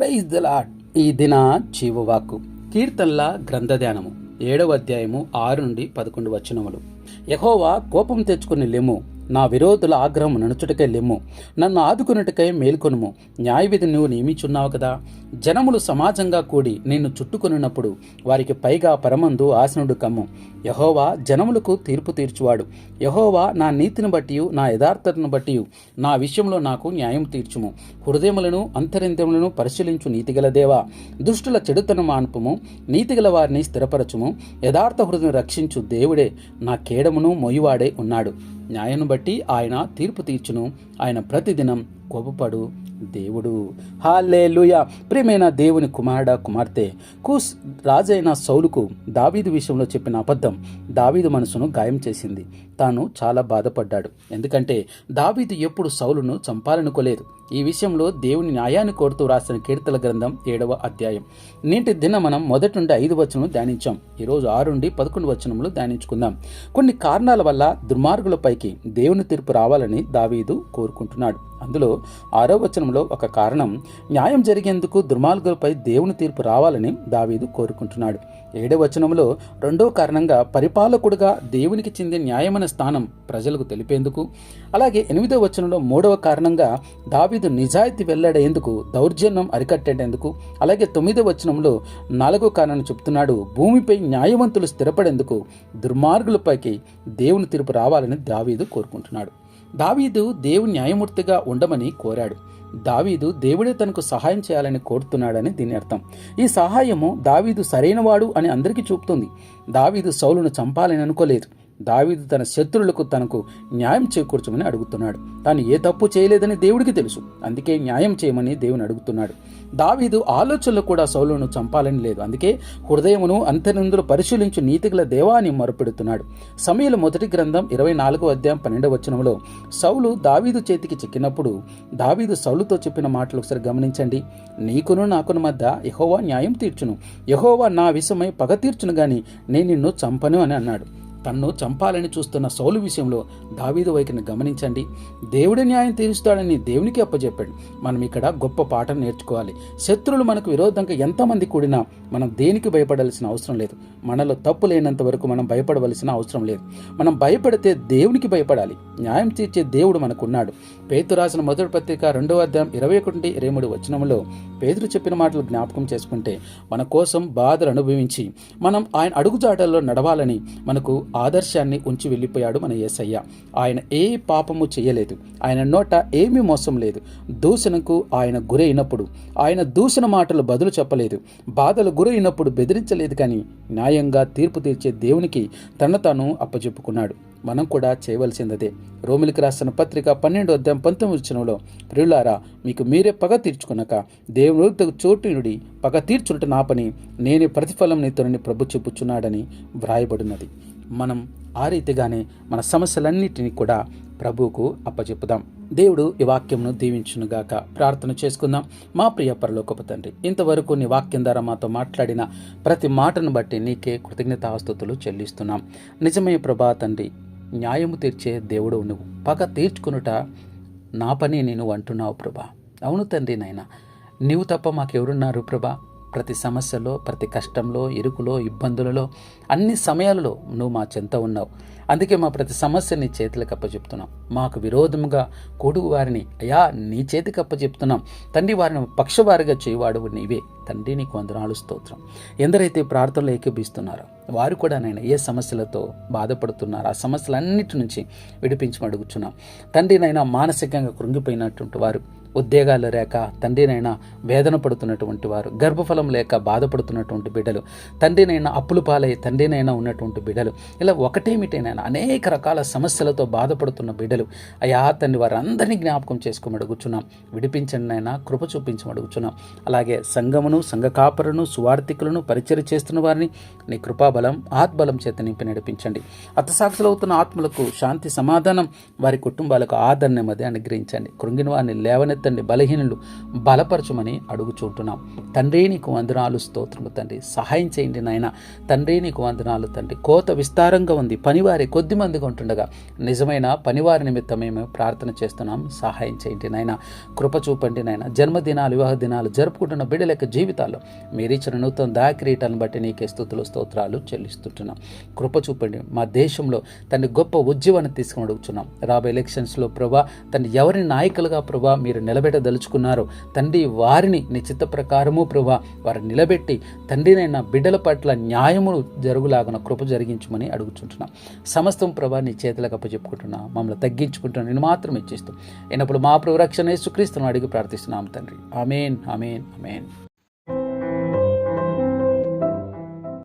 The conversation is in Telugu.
ప్రైజ్ ద లాడ్ ఈ దిన జీవవాకు కీర్తనల గ్రంథధ్యానము ఏడవ అధ్యాయము ఆరు నుండి పదకొండు వచనములు. యహోవా కోపం తెచ్చుకుని లెమ్ము. నా విరోధుల ఆగ్రహం నడుచుటకై లెమ్ము. నన్ను ఆదుకున్నట్టుకై మేల్కొనుము. న్యాయవిధి నువ్వు నియమించున్నావు కదా? జనములు సమాజంగా కూడి నిన్ను చుట్టుకొనినప్పుడు వారికి పైగా పరమందు ఆసనుడు కమ్ము. యహోవా జనములకు తీర్పు తీర్చువాడు. యహోవా నా నీతిని బట్టి నా యథార్థతను బట్టి నా విషయంలో నాకు న్యాయం తీర్చుము. హృదయములను అంతరింద్రములను పరిశీలించు నీతిగల దేవా. దుష్టుల చెడుతను మాన్పుము నీతిగల వారిని స్థిరపరచుము. యథార్థ హృదయం రక్షించు దేవుడే. నా కేడమును మొయ్యివాడే ఉన్నాడు. న్యాయను బట్టి ఆయన తీర్పు తీర్చును. ఆయన ప్రతిదినం కోపపడు. దేవుడు. హాలేలుయ ప్రియమైన దేవుని కుమారుడ కుమార్తె కూస్ రాజైన సౌలుకు దావీదు విషయంలో చెప్పిన అబద్ధం దావీదు మనసును గాయం చేసింది. తాను చాలా బాధపడ్డాడు. ఎందుకంటే దావీదు ఎప్పుడు సౌలును చంపాలనుకోలేదు. ఈ విషయంలో దేవుని న్యాయాన్ని కోరుతూ రాసిన కీర్తల గ్రంథం ఏడవ అధ్యాయం. నేటి దిన మనం మొదటి నుండి ఐదు వచనం ధ్యానించాం. ఈరోజు ఆరు నుండి పదకొండు వచనములు ధ్యానించుకుందాం. కొన్ని కారణాల వల్ల దుర్మార్గులపైకి దేవుని తీర్పు రావాలని దావీదు కోరుకుంటున్నాడు. అందులో ఆరో వచనంలో ఒక కారణం న్యాయం జరిగేందుకు దుర్మార్గులపై దేవుని తీర్పు రావాలని దావీదు కోరుకుంటున్నాడు. ఏడవ వచనంలో రెండో కారణంగా పరిపాలకుడుగా దేవునికి చెందిన న్యాయమైన స్థానం ప్రజలకు తెలిపేందుకు అలాగే ఎనిమిదో వచనంలో మూడవ కారణంగా దావీదు నిజాయితీ వెల్లడేందుకు దౌర్జన్యం అరికట్టేందుకు అలాగే తొమ్మిదో వచనంలో నాలుగో కారణం చెప్తున్నాడు. భూమిపై న్యాయవంతులు స్థిరపడేందుకు దుర్మార్గులపైకి దేవుని తీర్పు రావాలని దావీదు కోరుకుంటున్నాడు. దావీదు దేవు న్యాయమూర్తిగా ఉండమని కోరాడు. దావీదు దేవుడే తనకు సహాయం చేయాలని కోరుతున్నాడని దీని అర్థం. ఈ సహాయము దావీదు సరైనవాడు అని అందరికీ చూపుతుంది. దావీదు సౌలును చంపాలని అనుకోలేదు. దావీదు తన శత్రువులకు తనకు న్యాయం చేకూర్చమని అడుగుతున్నాడు. తాను ఏ తప్పు చేయలేదని దేవుడికి తెలుసు. అందుకే న్యాయం చేయమని దేవుని అడుగుతున్నాడు. దావీదు ఆలోచనలు కూడా సౌలును చంపాలని లేదు. అందుకే హృదయమును అంతరిందులు పరిశీలించు నీతిగల దేవాన్ని మొరపెడుతున్నాడు. సమయలు మొదటి గ్రంథం ఇరవై నాలుగో అధ్యాయం పన్నెండవ వచనంలో సౌలు దావీదు చేతికి చిక్కినప్పుడు దావీదు సౌలుతో చెప్పిన మాటలు ఒకసారి గమనించండి. నీకును నాకును మధ్య యహోవా న్యాయం తీర్చును. యహోవా నా విషయమై పగ తీర్చును గాని నేను నిన్ను చంపను అని అన్నాడు. తన్ను చంపాలని చూస్తున్న సౌలు విషయంలో దావీదు వైఖరిని గమనించండి. దేవుడి న్యాయం తీరుస్తాడని దేవునికి అప్పచెప్పాడు మనం ఇక్కడ గొప్ప పాఠం నేర్చుకోవాలి. శత్రువులు మనకు విరోధంగా ఎంతమంది కూడినా మనం దేనికి భయపడాల్సిన అవసరం లేదు. మనలో తప్పు లేనంత వరకు మనం భయపడవలసిన అవసరం లేదు. మనం భయపడితే దేవునికి భయపడాలి. న్యాయం తీర్చే దేవుడు మనకున్నాడు. పేతు రాసిన మొదటి పత్రిక రెండవ అధ్యాయం ఇరవై ఒకటి ఇరవై మూడు వచనంలో పేదరు చెప్పిన మాటలు జ్ఞాపకం చేసుకుంటే మన కోసం బాధలు అనుభవించి మనం ఆయన అడుగుజాటల్లో నడవాలని మనకు ఆదర్శాన్ని ఉంచి వెళ్ళిపోయాడు మన యేసయ్య ఆయన ఏ పాపము చేయలేదు. ఆయన నోట ఏమీ మోసం లేదు. దూషణకు ఆయన గురైనప్పుడు ఆయన దూషణ మాటలు బదులు చెప్పలేదు. బాధలు గురైనప్పుడు బెదిరించలేదు కానీ న్యాయంగా తీర్పు తీర్చే దేవునికి తన తాను అప్పచెప్పుకున్నాడు మనం కూడా చేయవలసిందదే. రోమిలికి రాసిన పత్రిక పన్నెండు అధ్యాయం పంతొమ్మిది వచ్చినంలో ప్రియులారా మీకు మీరే పగ తీర్చుకున్నాక దేవుని చోటునుడి పగ తీర్చుంట నా పని. నేనే ప్రతిఫలం నీతోనని ప్రభు చెప్పుచున్నాడని వ్రాయబడినది. మనం ఆ రీతిగానే మన సమస్యలన్నిటినీ కూడా ప్రభువుకు అప్పచెప్పుదాం. దేవుడు ఈ వాక్యంను దీవించునుగాక. ప్రార్థన చేసుకుందాం. మా ప్రియ పరలోకపు తండ్రి ఇంతవరకు నీ వాక్యం ద్వారా మాతో మాట్లాడిన ప్రతి మాటను బట్టి నీకే కృతజ్ఞతాస్తుతులు చెల్లిస్తున్నాం. నిజమే ప్రభా తండ్రి న్యాయము తీర్చే దేవుడు నువ్వు. పగ తీర్చుకునుట నా పని నేను అంటున్నావు ప్రభా. అవును తండ్రి నాయన నీవు తప్ప మాకెవరున్నారు ప్రభా? ప్రతి సమస్యలో ప్రతి కష్టంలో ఇరుకులో ఇబ్బందులలో అన్ని సమయాలలో నువ్వు మా చెంత ఉన్నావు. అందుకే మా ప్రతి సమస్య నీ చేతులకు అప్పచెప్తున్నాం. మాకు విరోధముగా కొడుకు వారిని అయా నీ చేతికి అప్పచెప్తున్నాం. తండ్రి వారిని పక్షవారిగా చేయవాడు నీవే. తండ్రి నీకు వందనాలు స్తోత్రం. ఎందరైతే ప్రార్థనలు ఏకీభిస్తున్నారో వారు కూడా నేను ఏ సమస్యలతో బాధపడుతున్నారు ఆ సమస్యలన్నిటి నుంచి విడిపించమడుగుచున్నాం. తండ్రి నైనా మానసికంగా కృంగిపోయినటువంటి వారు ఉద్యోగాలు లేక తండ్రినైనా వేదన పడుతున్నటువంటి వారు గర్భఫలం లేక బాధపడుతున్నటువంటి బిడ్డలు తండ్రినైనా అప్పులు పాలై తండ్రినైనా ఉన్నటువంటి బిడ్డలు ఇలా ఒకటేమిటైనా అనేక రకాల సమస్యలతో బాధపడుతున్న బిడ్డలు అయా తండ్రి వారందరినీ జ్ఞాపకం చేసుకోమని అడుగుచున్నాం. విడిపించండి అయినా కృప చూపించమని అడుగుచున్నాం. అలాగే సంఘమును సంఘ కాపరును సువార్థికులను పరిచయం చేస్తున్న వారిని నీ కృపాబలం ఆత్బలం చేత నింపి నడిపించండి. అత్తసాక్షులవుతున్న ఆత్మలకు శాంతి సమాధానం వారి కుటుంబాలకు ఆదరణ మధ్య అనుగ్రహించండి. కృంగిన వారిని లేవనెత్తి తండ్రి బలహీనులు బలపరచమని అడుగుచుంటున్నాం. తండ్రి నీకు వందనాలు స్తోత్రము తండ్రి. సహాయం చేయండి నాయన. తండ్రి నీకు వందనాలు తండ్రి. కోత విస్తారంగా ఉంది. పనివారి కొద్ది మందిగా ఉంటుండగా నిజమైన పనివారి నిమిత్తం మేము ప్రార్థన చేస్తున్నాం. సహాయం చేయండి నాయన. కృప చూపండి నాయన. జన్మదినాలు వివాహ దినాలు జరుపుకుంటున్న బిడ్డల యొక్క జీవితాల్లో మీరు ఇచ్చిన నూతన దాకిరీటాలను బట్టి నీకే స్థుతులు స్తోత్రాలు చెల్లిస్తుంటున్నాం. కృప చూపండి. మా దేశంలో తండ్రి గొప్ప ఉద్యమాన్ని తీసుకుని అడుగుతున్నాం రాబోయే ఎలక్షన్స్లో ప్రభా తను ఎవరి నాయకులుగా ప్రభా మీరు నిలబెట్టదలుచుకున్నారో. తండ్రి వారిని నీ చిత్త ప్రకారము ప్రభా వారిని నిలబెట్టి తండ్రినైనా బిడ్డల పట్ల న్యాయమును జరుగులాగన కృప జరిగించమని అడుగుచుంటున్నా. సమస్తం ప్రభా నీ చేతులకు అప్పచెప్పుకుంటున్నా. మమ్మల్ని తగ్గించుకుంటున్నా. నేను మాత్రం ఇచ్చిస్తూ అయినప్పుడు మా ప్రభు రక్షణ యేసుక్రీస్తును అడిగి ప్రార్థిస్తున్నాం తండ్రి. Amen amen amen.